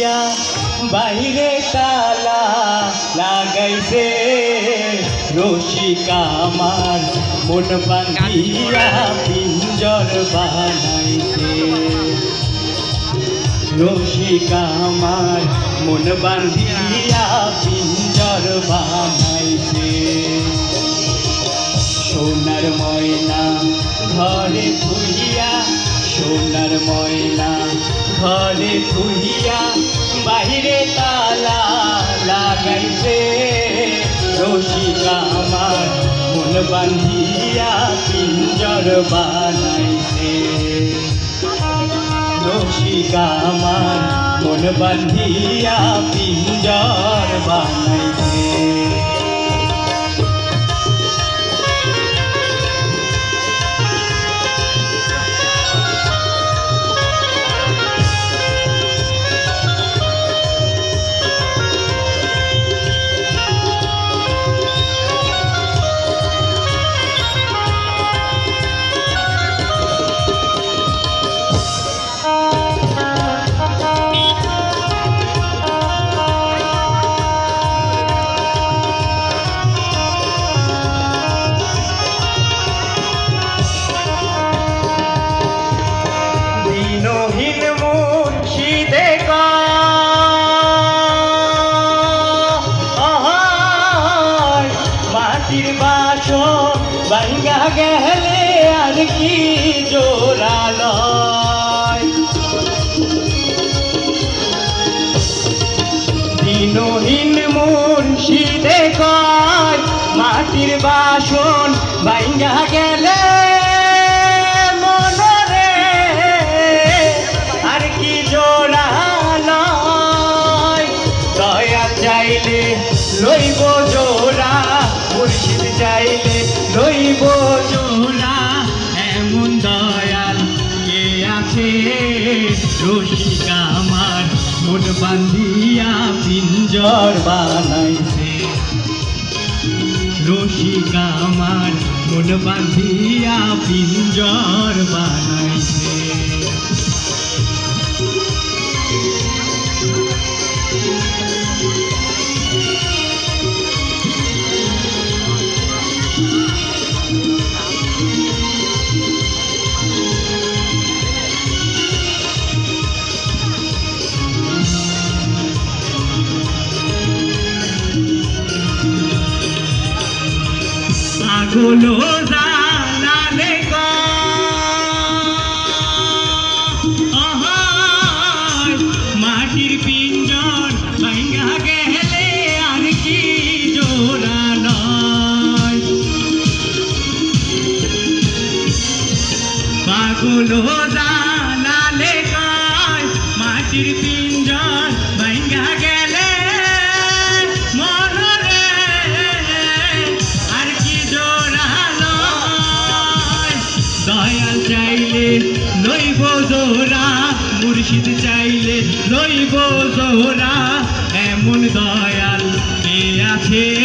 বান্ধিয়া বাইরে তালা লাগাইছে। রসিকা আমার মন বান্ধিয়া পিঞ্জর বানাইছে। রসিকা আমার মন বান্ধিয়া পিঞ্জর বানাইছে। সোনার ময়না ঘরে থুইয়া সোনার ময়না ঘরে থুইয়া বাহিরে তালা লাগাইছে রসিকা আমার মন বান্ধিয়া পিঞ্জর বানাইছে রসিকা আমার মন বান্ধিয়া পিঞ্জর গেলে আর কি জোরালয় দিনহীন মুন্সি কয় মাটির বাসন ভাঙ্গা গেলে রসিকা আমার মন বান্ধিয়া পিঞ্জর বানাইছে। রসিকা আমার মন বান্ধিয়া পিঞ্জর বানাইছে। আগুলো জানালে মাটির পিঞ্জর ভাঙ্গা গেলে আর কি জোড়া নয়। পাগলো জানালে মাটির পিঞ্জর চাইলে লইব জোহরা মুর্শিদ চাইলে লইব জোহরা এমন দয়াল কে আছে?